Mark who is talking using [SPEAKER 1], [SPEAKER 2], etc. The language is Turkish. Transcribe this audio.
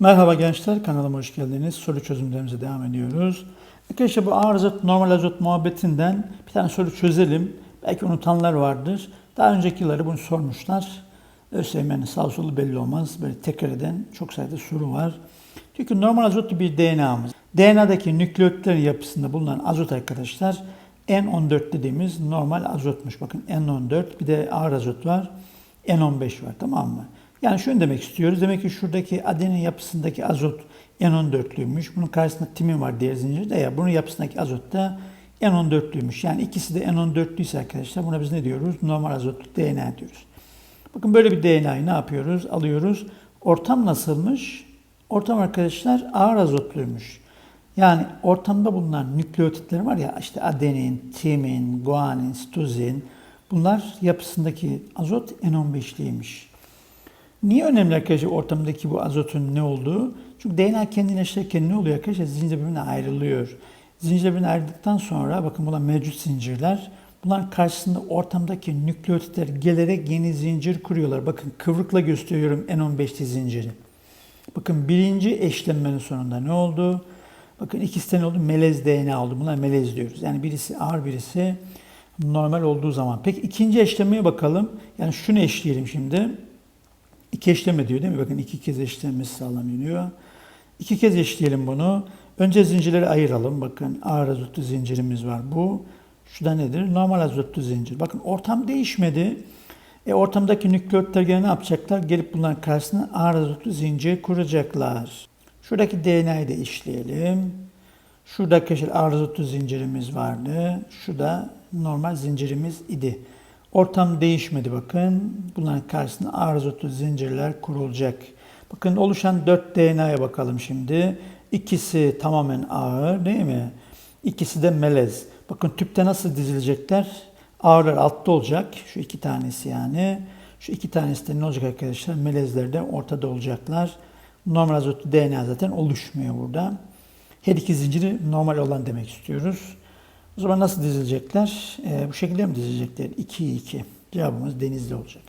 [SPEAKER 1] Merhaba gençler, kanalıma hoş geldiniz. Soru çözümlerimize devam ediyoruz. Arkadaşlar bu ağır azot, normal azot muhabbetinden bir tane soru çözelim. Belki unutanlar vardır. Daha önceki yılları bunu sormuşlar. ÖSYM'nin sağ solu belli olmaz. Böyle tekrar eden çok sayıda soru var. Çünkü normal azotlu bir DNA'mız. DNA'daki nükleotlerin yapısında bulunan azot arkadaşlar N14 dediğimiz normal azotmuş. Bakın N14 bir de ağır azot var. N15 var tamam mı? Yani şunu demek istiyoruz. Demek ki şuradaki adenin yapısındaki azot N14'lüymüş. Bunun karşısında timin var diğer zincirde ya. Bunun yapısındaki azot da N14'lüymüş. Yani ikisi de N14'lüyse arkadaşlar buna biz ne diyoruz? Normal azotlu DNA diyoruz. Bakın böyle bir DNA'yı ne yapıyoruz? Alıyoruz. Ortam nasılmış? Ortam arkadaşlar ağır azotluymuş. Yani ortamda bulunan nükleotitler var ya işte adenin, timin, guanin, sitozin bunlar yapısındaki azot N15'liymiş. Niye önemli arkadaşlar ortamdaki bu azotun ne olduğu? Çünkü DNA kendinleşirken ne oluyor arkadaşlar? Zincir birbirine ayrılıyor. Zincir birbirine ayrıldıktan sonra bakın bunlar mevcut zincirler. Bunların karşısında ortamdaki nükleotitler gelerek yeni zincir kuruyorlar. Bakın kıvrıkla gösteriyorum N15'li zinciri. Bakın birinci eşlenmenin sonunda ne oldu? Bakın ikisi de ne oldu? Melez DNA oldu. Bunlar melez diyoruz. Yani birisi ağır birisi normal olduğu zaman. Peki ikinci eşlemeye bakalım. Yani şunu eşleyelim şimdi. İki eşleme diyor değil mi? Bakın iki kez eşlenmesi sağlanıyor. İki kez eşleyelim bunu. Önce zincirleri ayıralım. Bakın ağır azotlu zincirimiz var. Bu şu da nedir? Normal azotlu zincir. Bakın ortam değişmedi. E, ortamdaki nükleotler gene ne yapacaklar? Gelip bunların karşısına ağır azotlu zincir kuracaklar. Şuradaki DNA'yı da işleyelim. Şurada arkadaşlar ağır azotlu zincirimiz vardı. Şu da normal zincirimiz idi. Ortam değişmedi bakın. Bunların karşısına ağır azotlu zincirler kurulacak. Bakın oluşan 4 DNA'ya bakalım şimdi. İkisi tamamen ağır değil mi? İkisi de melez. Bakın tüpte nasıl dizilecekler? Ağırlar altta olacak. Şu iki tanesi yani. Şu iki tanesi de ne olacak arkadaşlar? Melezler de ortada olacaklar. Normal azotlu DNA zaten oluşmuyor burada. Her iki zinciri normal olan demek istiyoruz. O zaman nasıl dizilecekler? Ee, bu şekilde mi dizilecekler? 2 2. Cevabımız denizli olacak.